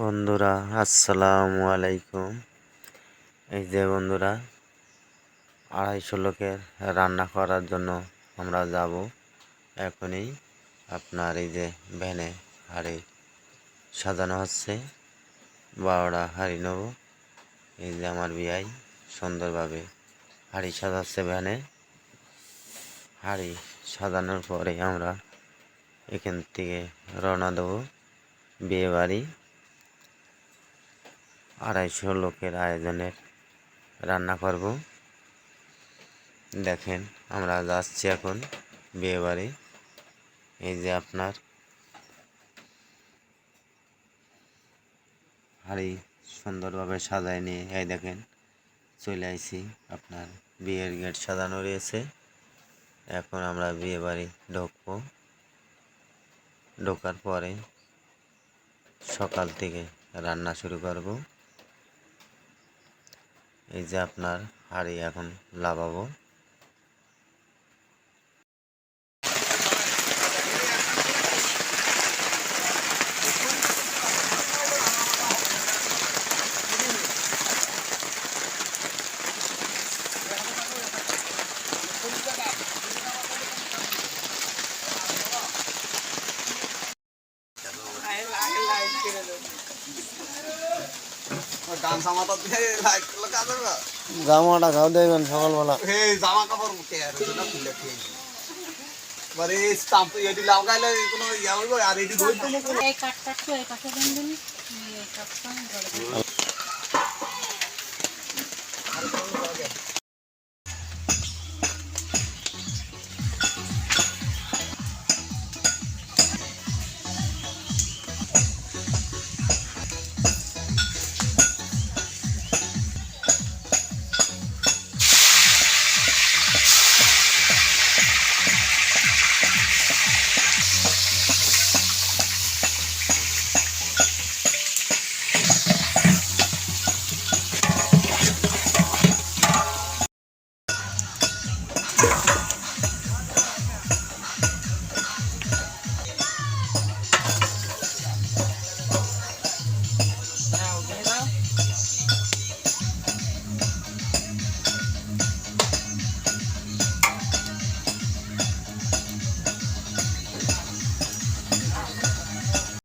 বন্ধুরা, আসসালামু আলাইকুম। এই যে বন্ধুরা, আড়াইশো লোকের রান্না করার জন্য আমরা যাব। এখনই আপনার এই যে ভ্যানে হাড়ি সাজানো হচ্ছে, বারোটা হাড়ি নেব। এই যে আমার বিয়াই সুন্দরভাবে হাড়ি সাজাচ্ছে ভ্যানে। হাড়ি সাজানোর পরে আমরা এখান থেকে রওনা দেবো বিয়ে বাড়ি আড়াইশো লোকের আয়োজনের রান্না করব। দেখেন, আমরা যাচ্ছি এখন বিয়েবাড়ি এই যে আপনার হাড়ি সুন্দরভাবে সাজায় নিয়ে, এই দেখেন, চলে আইছি। আপনার বিয়ের গেট সাজানো রয়েছে। এখন আমরা বিয়ে বাড়ি ঢুকবো। ঢোকার পরে সকাল থেকে রান্না শুরু করব। এই যে আপনার হাঁড়ি এখন লাভাবো। জামাটা খাও দেবেন সকালবেলা। এই জামা কাপড় মুখে আর খুলে খেয়েছি। এবারে এই এটি লাগাইলে কোনো ইয়া হইব আর এটি ধরতে মুখ। এই কাঠটা একটু এই পাশে দেন দেন। এই কাঠটা